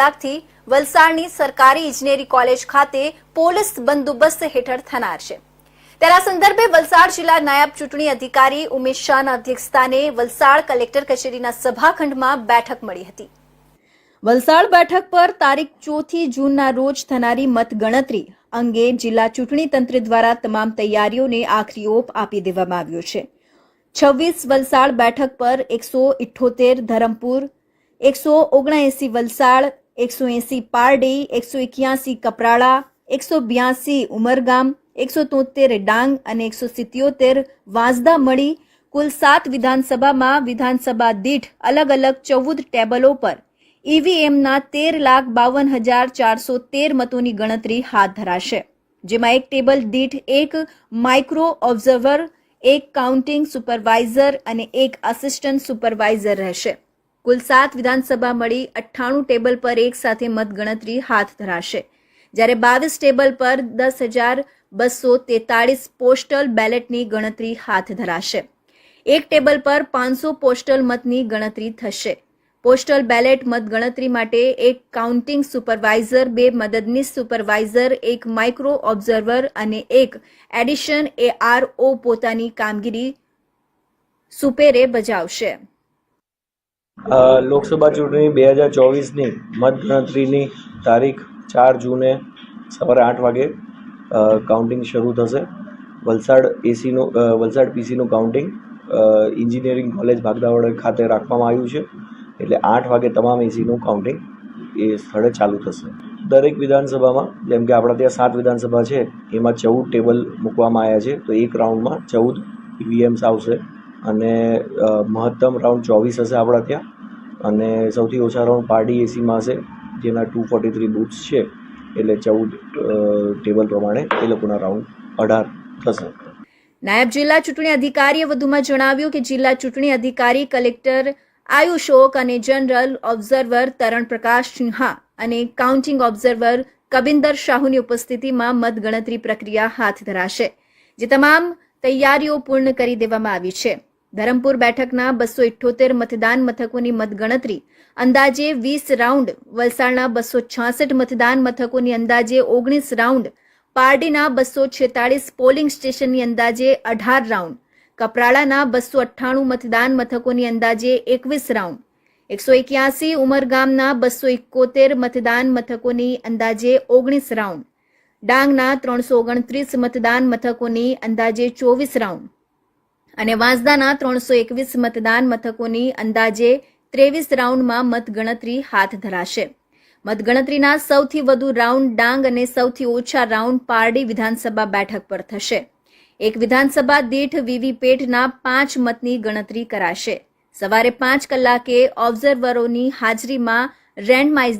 કલાકથી વલસાડની સરકારી ઇજનેરી કોલેજ ખાતે પોલીસ બંદોબસ્ત હેઠળ થનાર છે. તેના સંદર્ભે વલસાડ જિલ્લા નાયબ ચૂંટણી અધિકારી ઉમેશ શાહના અધ્યક્ષસ્થાને વલસાડ કલેક્ટર કચેરીના સભાખંડમાં બેઠક મળી હતી. વલસાડ બેઠક પર તારીખ ચોથી જૂનના રોજ થનારી મતગણતરી અંગે જિલ્લા ચૂંટણી તંત્ર દ્વારા તમામ તૈયારીઓને આખરી ઓપ આપી દેવામાં આવ્યો છે. છવ્વીસ વલસાડ બેઠક પર એકસો ઇઠ્ઠોતેર ધરમપુર, એકસો ઓગણએંસી વલસાડ એકસો એંસી પારડી એકસો એક્યાસી કપરાળા એકસો બ્યાસી ઉમરગામ એકસો તોતેર ડાંગ અને એકસો સિત્યોતેર વાંસદા મળી કુલ સાત વિધાનસભામાં વિધાનસભા દીઠ અલગ અલગ ચૌદ ટેબલો પર ઈવીએમના તેર લાખ બાવન હજાર ચારસો તેર મતોની ગણતરી હાથ ધરાશે જેમાં એક ટેબલ દીઠ એક માઇક્રો ઓબ્ઝર્વર એક કાઉન્ટિંગ સુપરવાઇઝર અને એક આસિસ્ટન્ટ સુપરવાઇઝર રહેશે કુલ સાત વિધાનસભા મળી, અઠ્ઠાણું ટેબલ પર એક સાથે મતગણતરી હાથ ધરાશે. જ્યારે બાવીસ ટેબલ પર દસ હજાર બસો તેતાળીસ પોસ્ટલ બેલેટની ગણતરી હાથ ધરાશે. એક ટેબલ પર પાંચસો પોસ્ટલ મતની ગણતરી થશે. પોસ્ટલ બેલેટ મતગણતરી માટે એક કાઉન્ટિંગ સુપરવાઇઝર, બે મદદનીશ સુપરવાઇઝર, એક માઇક્રો ઓબ્ઝર્વર અને એક એડિશન એ આર ઓ પોતાની કામગીરી સુપેરે બજાવશે. લોકસભા ચૂંટણી બે હજાર ચોવીસની મતગણતરીની તારીખ ચાર જૂને સવારે આઠ વાગે કાઉન્ટિંગ શરૂ થશે. વલસાડ એસીનું વલસાડ પીસીનું કાઉન્ટિંગ ઇન્જિનિયરિંગ કોલેજ ભાગદાવડ ખાતે રાખવામાં આવ્યું છે. એટલે આઠ વાગે તમામ એસીનું કાઉન્ટિંગ એ સ્થળે ચાલુ થશે. દરેક વિધાનસભામાં, જેમ કે આપણા ત્યાં સાત વિધાનસભા છે, એમાં ચૌદ ટેબલ મૂકવામાં આવ્યા છે, તો એક રાઉન્ડમાં ચૌદ ઈવીએમ્સ આવશે. અને મહત્તમ રાઉન્ડ ચોવીસ હશે આપણા ત્યાં. અને સૌથી ઓછા રાઉન્ડ પાર્ટી એસીમાં હશે, જેના ટુ ફોર્ટી થ્રી બૂથ્સ છે, એટલે ચૌદ ટેબલ પ્રમાણે એ લોકોના રાઉન્ડ અઢાર થશે. નાયબ જિલ્લા ચૂંટણી અધિકારીએ વધુમાં જણાવ્યું કે જિલ્લા ચૂંટણી અધિકારી કલેક્ટર આયુષોક અને જનરલ ઓબ્ઝર્વર તરણ પ્રકાશ સિંહા અને કાઉન્ટિંગ ઓબ્ઝર્વર કબિંદર શાહુની ઉપસ્થિતિમાં મતગણતરી પ્રક્રિયા હાથ ધરાશે, જે તમામ તૈયારીઓ પૂર્ણ કરી દેવામાં આવી છે. ધરમપુર બેઠકના બસો ઇઠ્યોતેર મતદાન મથકોની મતગણતરી. અંદાજે વીસ રાઉન્ડ. વલસાડના બસો છાસઠ મતદાન મથકોની અંદાજે ઓગણીસ રાઉન્ડ. પારડીના બસો છેતાળીસ પોલિંગ સ્ટેશનની અંદાજે અઢાર રાઉન્ડ. કપરાળાના બસો અઠ્ઠાણું મતદાન મથકોની અંદાજે એકવીસ રાઉન્ડ. એકસો એક્યાસી ઉમરગામના બસો એકોતેર મતદાન મથકોની અંદાજે ઓગણીસ રાઉન્ડ. ડાંગના ત્રણસો ઓગણત્રીસ મતદાન મથકોની અંદાજે ચોવીસ રાઉન્ડ. અને વાંસદાના ત્રણસો એકવીસ મતદાન મથકોની અંદાજે ત્રેવીસ રાઉન્ડમાં મતગણતરી હાથ ધરાશે. મતગણતરીના સૌથી વધુ રાઉન્ડ ડાંગ અને સૌથી ઓછા રાઉન્ડ પારડી વિધાનસભા બેઠક પર થશે. એક વિધાનસભા દીઠ વીવીપેટના પાંચ મતની ગણતરી કરાશે. સવારે પાંચ કલાકે ઓબ્ઝર્વરોની હાજરીમાં રેન્ડમાઇઝ